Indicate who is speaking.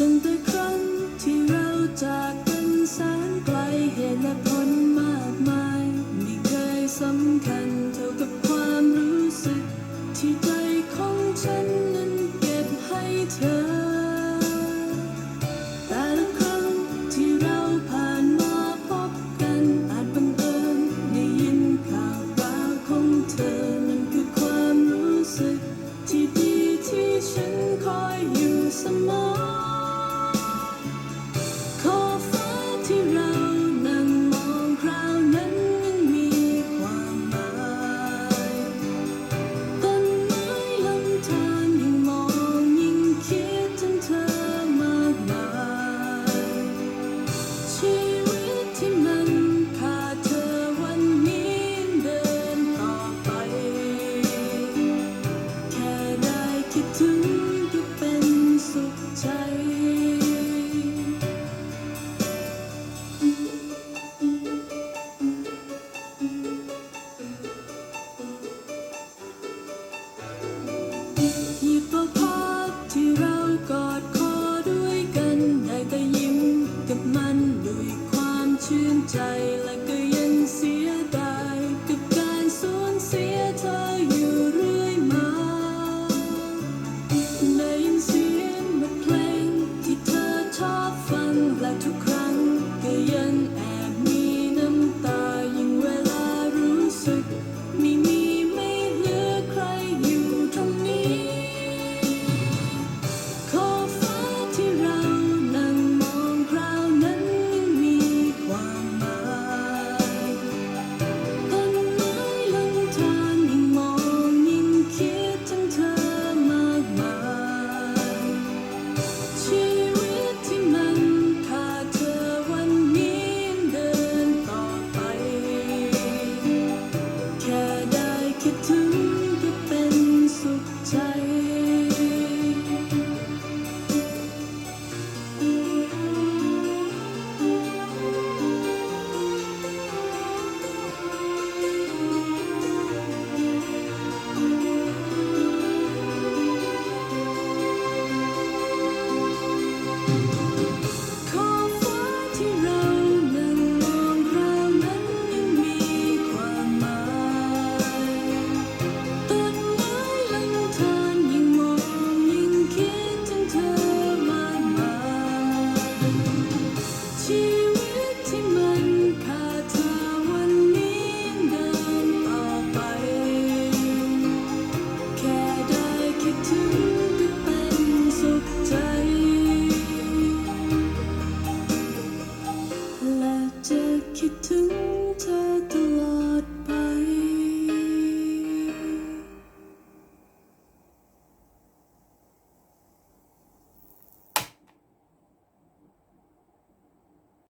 Speaker 1: ตั้งแต่ครั้งที่เราจากกันแสนไกลเหตุและผลมากมาย ไม่เคยสำคัญเท่ากับความรู้สึก ที่ใจของฉันนั้นเก็บให้เธอ ใจ และ